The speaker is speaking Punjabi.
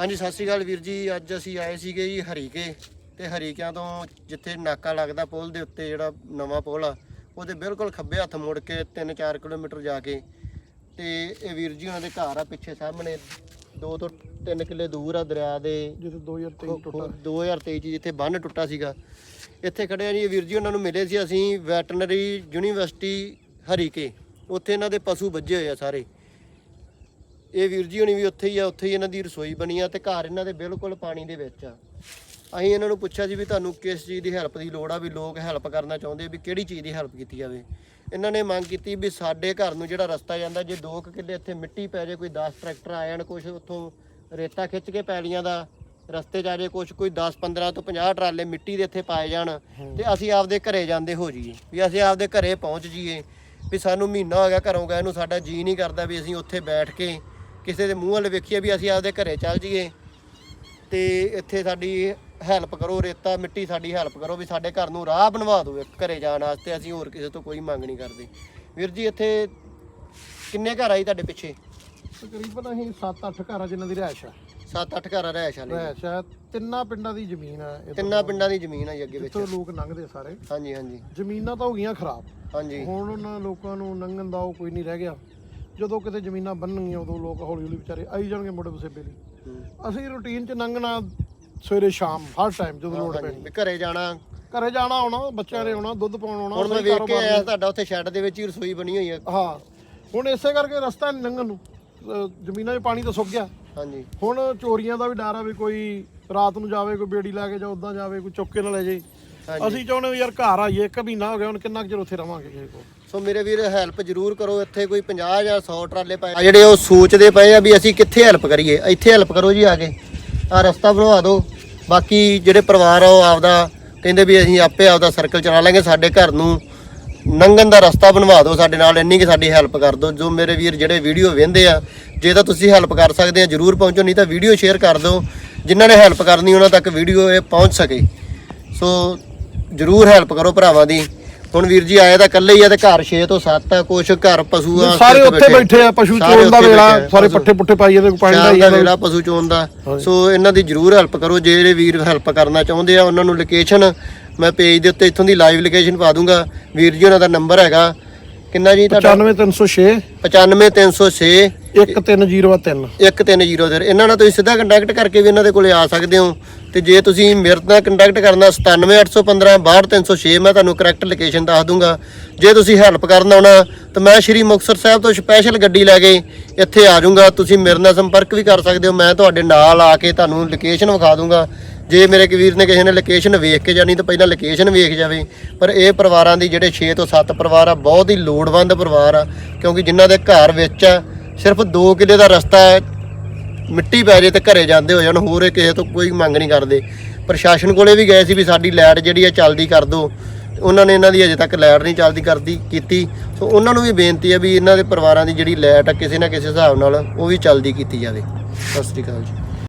ਹਾਂਜੀ ਸਤਿ ਸ਼੍ਰੀ ਅਕਾਲ ਵੀਰ ਜੀ। ਅੱਜ ਅਸੀਂ ਆਏ ਸੀਗੇ ਜੀ ਹਰੀਕੇ ਤੇ ਹਰੀਕਿਆਂ ਤੋਂ ਜਿੱਥੇ ਨਾਕਾ ਲੱਗਦਾ ਪੁਲ ਦੇ ਉੱਤੇ ਜਿਹੜਾ ਨਵਾਂ ਪੁਲ ਆ ਉਹਦੇ ਬਿਲਕੁਲ ਖੱਬੇ ਹੱਥ ਮੁੜ ਕੇ 3-4 ਕਿਲੋਮੀਟਰ ਜਾ ਕੇ ਤੇ ਇਹ ਵੀਰ ਜੀ ਉਹਨਾਂ ਦੇ ਘਰ ਆ ਪਿੱਛੇ ਸਾਹਮਣੇ 2 ਤੋਂ 3 ਕਿੱਲੇ ਦੂਰ ਆ ਦਰਿਆ ਦੇ। ਜਦੋਂ 2023 ਟੁੱਟਾ। 2023 ਚ ਜਿੱਥੇ ਬੰਨ ਟੁੱਟਾ ਸੀਗਾ। ਇੱਥੇ ਖੜੇ ਆ ਜੀ ਇਹ ਵੀਰ ਜੀ ਉਹਨਾਂ ਨੂੰ ਮਿਲੇ ਸੀ ਅਸੀਂ ਵੈਟਰਨਰੀ ਯੂਨੀਵਰਸਿਟੀ ਹਰੀਕੇ। ਉੱਥੇ ਇਹਨਾਂ ਦੇ ਪਸ਼ੂ ਵੱਜੇ ਹੋਏ ਆ ਸਾਰੇ। ਇਹ ਵੀਰ ਜੀ ਹੁਣੀ ਵੀ ਉੱਥੇ ਹੀ ਆ, ਉੱਥੇ ਹੀ ਇਹਨਾਂ ਦੀ ਰਸੋਈ ਬਣੀ ਆ ਤੇ ਘਰ ਇਹਨਾਂ ਦੇ ਬਿਲਕੁਲ ਪਾਣੀ ਦੇ ਵਿੱਚ ਆ। ਅਸੀਂ ਇਹਨਾਂ ਨੂੰ ਪੁੱਛਿਆ ਜੀ ਵੀ ਤੁਹਾਨੂੰ ਕਿਸ ਚੀਜ਼ ਦੀ ਹੈਲਪ ਦੀ ਲੋੜ ਆ, ਵੀ ਲੋਕ ਹੈਲਪ ਕਰਨਾ ਚਾਹੁੰਦੇ ਵੀ ਕਿਹੜੀ ਚੀਜ਼ ਦੀ ਹੈਲਪ ਕੀਤੀ ਜਾਵੇ। ਇਹਨਾਂ ਨੇ ਮੰਗ ਕੀਤੀ ਵੀ ਸਾਡੇ ਘਰ ਨੂੰ ਜਿਹੜਾ ਰਸਤਾ ਜਾਂਦਾ, ਜੇ 2 ਕਿੱਲੇ ਇੱਥੇ ਮਿੱਟੀ ਪੈ ਜਾਏ, ਕੋਈ 10 ਟਰੈਕਟਰ ਆ ਜਾਣ ਕੁਝ ਉੱਥੋਂ ਰੇਤਾ ਖਿੱਚ ਕੇ ਪੈਲੀਆਂ ਦਾ ਰਸਤੇ 'ਚ ਆ ਜੇ ਕੁਝ ਕੋਈ 10 15 ਤੋਂ 50 ਟਰਾਲੇ ਮਿੱਟੀ ਦੇ ਇੱਥੇ ਪਾਏ ਜਾਣ ਤੇ ਅਸੀਂ ਆਪਦੇ ਘਰੇ ਜਾਂਦੇ ਹੋ ਜੀ ਵੀ ਅਸੀਂ ਆਪਦੇ ਘਰੇ ਪਹੁੰਚ ਜੀਏ ਵੀ ਸਾਨੂੰ ਮਹੀਨਾ ਹੋ ਗਿਆ ਘਰੋਂ ਗਏ ਨੂੰ ਸਾਡਾ ਜੀ ਨਹੀਂ ਕਰਦਾ ਵੀ ਅਸੀਂ ਉੱਥੇ ਬੈਠ ਕੇ ਕਿਸੇ ਦੇ ਮੂੰਹ ਵੱਲ ਵੇਖੀਏ ਵੀ ਅਸੀਂ ਆਪਦੇ ਘਰੇ ਚੱਲ ਜਾਈਏ ਤੇ ਇੱਥੇ ਸਾਡੀ ਹੈਲਪ ਕਰੋ ਰੇਤਾ ਮਿੱਟੀ ਸਾਡੀ ਹੈਲਪ ਕਰੋ ਵੀ ਸਾਡੇ ਘਰ ਨੂੰ ਰਾਹ ਬਣਵਾ ਦਿਓ ਘਰੇ ਜਾਣ ਵਾਸਤੇ ਅਸੀਂ ਹੋਰ ਕਿਸੇ ਤੋਂ ਕੋਈ ਮੰਗ ਨਹੀਂ ਕਰਦੇ। ਵੀਰ ਜੀ ਇੱਥੇ ਕਿੰਨੇ ਘਰ ਆਈ ਤੁਹਾਡੇ ਪਿੱਛੇ? ਤਕਰੀਬਨ ਅਸੀਂ 7-8 ਘਰਾਂ ਜਿਨ੍ਹਾਂ ਦੀ ਰਹਿائش ਆ। ਸੱਤ ਅੱਠ ਘਰ ਰਹਿ ਸ਼ਾਲੇ ਰਹਿائش ਆ ਤਿੰਨਾਂ ਪਿੰਡਾਂ ਦੀ ਜ਼ਮੀਨ ਆ ਇਹ ਪਿੰਡਾਂ ਦੀ ਜ਼ਮੀਨ ਆ ਜੀ ਅੱਗੇ ਵਿੱਚ ਤੋਂ ਲੋਕ ਲੰਘਦੇ ਸਾਰੇ। ਹਾਂਜੀ ਹਾਂਜੀ। ਜ਼ਮੀਨਾਂ ਤਾਂ ਹੋ ਗਈਆਂ ਖਰਾਬ। ਹਾਂਜੀ। ਹੁਣ ਉਹਨਾਂ ਲੋਕਾਂ ਨੂੰ ਲੰਘਣ ਦਾ ਕੋਈ ਨਹੀਂ ਰਹਿ ਗਿਆ। ਜਦੋਂ ਕਿਤੇ ਜ਼ਮੀਨਾਂ ਬੰਨਣਗੀਆਂ ਉਦੋਂ ਲੋਕ ਹੌਲੀ ਹੌਲੀ ਵਿਚਾਰੇ ਆਈ ਜਾਣਗੇ ਮੁੰਡੇ ਬਸੇਬੇ ਲਈ। ਅਸੀਂ ਰੂਟੀਨ 'ਚ ਲੰਘਣਾ ਸਵੇਰੇ ਸ਼ਾਮ ਹਰ ਟਾਈਮ ਜਦੋਂ ਲੋੜ ਪੈਣੀ। ਵੀ ਘਰੇ ਜਾਣਾ। ਘਰੇ ਜਾਣਾ ਆਉਣਾ ਬੱਚਿਆਂ ਨੇ ਆਉਣਾ ਦੁੱਧ ਪਾਉਣ ਆਉਣਾ ਹੁਣ ਮੈਂ ਵੇਖ ਕੇ ਆਇਆ ਤੁਹਾਡਾ ਉੱਥੇ ਸ਼ੈੱਡ ਦੇ ਵਿੱਚ ਹੀ ਰਸੋਈ ਬਣੀ ਹੋਈ ਹੈ ਹਾਂ ਹੁਣ ਇਸੇ ਕਰਕੇ ਰਸਤਾ ਲੰਘਣ ਨੂੰ। ਜ਼ਮੀਨਾਂ 'ਚ ਪਾਣੀ ਤਾਂ ਸੁੱਕ ਗਿਆ। ਹਾਂਜੀ। ਹੁਣ ਚੋਰੀਆਂ ਦਾ ਵੀ ਡਰ ਆ ਵੀ ਕੋਈ ਰਾਤ ਨੂੰ ਜਾਵੇ ਕੋਈ ਬੇੜੀ ਲੈ ਕੇ ਜਾਂ ਉਦਾਂ ਜਾਵੇ ਕੋਈ ਚੁੱਕ ਕੇ ਨਾ ਲੈ ਜਾਏ। ਅਸੀਂ ਚਾਹੁੰਦੇ ਵੀ ਯਾਰ ਘਰ ਆਈਏ ਇੱਕ ਮਹੀਨਾ ਹੋ ਗਿਆ ਹੁਣ ਕਿੰਨਾ ਕੁ ਚਿਰ ਉੱਥੇ ਰਵਾਂਗੇ ਕਿਸੇ ਕੋਲ? ਸੋ ਮੇਰੇ ਵੀਰ ਹੈਲਪ ਜ਼ਰੂਰ ਕਰੋ ਇੱਥੇ ਕੋਈ 50 ਜਾਂ 100 ਟਰਾਲੇ ਪਏ ਆ ਜਿਹੜੇ ਉਹ ਸੋਚਦੇ ਪਏ ਆ ਵੀ ਅਸੀਂ ਕਿੱਥੇ ਹੈਲਪ ਕਰੀਏ। ਇੱਥੇ ਹੈਲਪ ਕਰੋ ਜੀ ਆ ਕੇ। ਆ ਰਸਤਾ ਬਣਵਾ ਦਿਓ। ਬਾਕੀ ਜਿਹੜੇ ਪਰਿਵਾਰ ਆ ਉਹ ਆਪਦਾ ਕਹਿੰਦੇ ਵੀ ਅਸੀਂ ਆਪੇ ਆਪਦਾ ਸਰਕਲ ਚਲਾ ਲਾਂਗੇ ਸਾਡੇ ਘਰ ਨੂੰ। ਲੰਘਣ ਦਾ ਰਸਤਾ ਬਣਵਾ ਦਿਓ ਸਾਡੇ ਨਾਲ ਇੰਨੀ ਕਿ ਸਾਡੀ ਹੈਲਪ ਕਰ ਦਿਓ। ਜੋ ਮੇਰੇ ਵੀਰ ਜਿਹੜੇ ਵੀਡੀਓ ਵੇਖਦੇ ਆ ਜੇ ਤਾਂ ਤੁਸੀਂ ਹੈਲਪ ਕਰ ਸਕਦੇ ਆ ਜਰੂਰ ਪਹੁੰਚੋ ਨਹੀਂ ਤਾਂ ਵੀਡੀਓ ਸ਼ੇਅਰ ਕਰ ਦਿਓ। ਜਿਨ੍ਹਾਂ ਨੇ ਹੈਲਪ ਕਰਨੀ ਉਹਨਾਂ ਤੱਕ ਵੀਡੀਓ ਇਹ ਪਹੁੰਚ ਸਕੇ। ਸੋ ਜਰੂਰ ਹੈਲਪ ਕਰੋ ਭਰਾਵਾਂ ਦੀ। ਹੁਣ ਵੀਰ ਜੀ ਆਏ ਤਾਂ ਇਕੱਲੇ ਹੀ ਆ ਤੇ ਘਰ 6 ਤੋਂ 7 ਆ ਕੁਛ ਘਰ ਪਸ਼ੂ ਆ ਸਾਰੇ ਉੱਥੇ ਬੈਠੇ। ਆ ਪਸ਼ੂ ਚੋਣ ਦਾ ਵੇਲਾ ਸਾਰੇ। ਪੱਠੇ ਪੁੱਠੇ ਪਾਈਏ ਤੇ ਪਾਣੀ ਦਾ ਦਾ ਵੇਲਾ ਪਸ਼ੂ ਚੋਣ ਦਾ। ਸੋ ਇਹਨਾਂ ਦੀ ਜਰੂਰ ਹੈਲਪ ਕਰੋ ਜਿਹੜੇ ਵੀਰ ਹੈਲਪ ਕਰਨਾ ਚਾਹੁੰਦੇ ਆ ਉਹਨਾਂ ਨੂੰ ਲੋਕੇਸ਼ਨ ਮੈਂ ਪੇਜ ਦੇ ਉੱਤੇ ਇੱਥੋਂ ਦੀ ਲਾਈਵ ਲੋਕੇਸ਼ਨ ਪਾ ਦੂੰਗਾ। ਵੀਰ ਜੀ ਉਹਨਾਂ ਦਾ ਨੰਬਰ ਹੈਗਾ। ਕਿੰਨਾ ਜੀ ਤੁਹਾਡਾ? 95306 95306 1303 1303 ਇਹਨਾਂ ਨਾਲ ਤੁਸੀਂ ਸਿੱਧਾ ਕੰਟੈਕਟ ਕਰਕੇ ਵੀ ਇਹਨਾਂ ਦੇ ਕੋਲੇ ਆ ਸਕਦੇ ਹੋ। ਤੇ ਜੇ ਤੁਸੀਂ ਮੇਰੇ ਨਾਲ ਕੰਟੈਕਟ ਕਰਨਾ 97815 62306 ਮੈਂ ਤੁਹਾਨੂੰ ਕਰੈਕਟ ਲੋਕੇਸ਼ਨ ਦੱਸ ਦੂੰਗਾ। ਜੇ ਤੁਸੀਂ ਹੈਲਪ ਕਰਨ ਆਉਣਾ, ਤਾਂ ਮੈਂ ਸ਼੍ਰੀ ਮੁਕਤਸਰ ਸਾਹਿਬ ਤੋਂ ਸਪੈਸ਼ਲ ਗੱਡੀ ਲੈ ਕੇ ਇੱਥੇ ਆ ਜਾਊਂਗਾ। ਤੁਸੀਂ ਮੇਰੇ ਨਾਲ ਸੰਪਰਕ ਵੀ ਕਰ ਸਕਦੇ ਹੋ। ਮੈਂ ਤੁਹਾਡੇ ਨਾਲ ਆ ਕੇ ਤੁਹਾਨੂੰ ਲੋਕੇਸ਼ਨ ਵਿਖਾ ਦੂੰਗਾ। ਜੇ ਮੇਰੇ ਵੀਰ ਨੇ ਕਿਸੇ ਨੇ ਲੋਕੇਸ਼ਨ ਵੇਖ ਕੇ ਜਾਣੀ, ਤਾਂ ਪਹਿਲਾਂ ਲੋਕੇਸ਼ਨ ਵੇਖ ਜਾਵੇ। ਪਰ ਇਹ ਪਰਿਵਾਰਾਂ ਦੀ ਜਿਹੜੇ 6 ਤੋਂ 7 ਪਰਿਵਾਰ ਆ, ਬਹੁਤ ਹੀ ਲੋੜਵੰਦ ਪਰਿਵਾਰ ਆ, ਕਿਉਂਕਿ ਜਿਨ੍ਹਾਂ ਦੇ ਘਰ ਵਿੱਚ ਆ ਸਿਰਫ 2 ਕਿਲੇ ਦਾ ਰਸਤਾ ਹੈ, ਮਿੱਟੀ ਪੈ ਜੇ ਤੇ ਘਰੇ ਜਾਂਦੇ ਹੋ ਜਾਣ, ਹੋਰ ਇਹ ਕਿਸੇ ਤੋਂ ਕੋਈ ਮੰਗ ਨਹੀਂ ਕਰਦੇ। ਪ੍ਰਸ਼ਾਸਨ ਕੋਲੇ ਵੀ ਗਏ ਸੀ ਵੀ ਸਾਡੀ ਲਾਈਟ ਜਿਹੜੀ ਆ ਚੱਲਦੀ ਕਰ ਦਿਓ। ਉਹਨਾਂ ਨੇ ਇਹਨਾਂ ਦੀ ਅਜੇ ਤੱਕ ਲਾਈਟ ਨਹੀਂ ਚੱਲਦੀ ਕਰਦੀ ਕੀਤੀ। ਸੋ ਉਹਨਾਂ ਨੂੰ ਵੀ ਬੇਨਤੀ ਹੈ ਵੀ ਇਹਨਾਂ ਦੇ ਪਰਿਵਾਰਾਂ ਦੀ ਜਿਹੜੀ ਲਾਈਟ ਆ, ਕਿਸੇ ਨਾ ਕਿਸੇ ਹਿਸਾਬ ਨਾਲ ਉਹ ਵੀ ਚੱਲਦੀ ਕੀਤੀ ਜਾਵੇ। ਸਤਿ ਸ੍ਰੀ ਅਕਾਲ ਜੀ।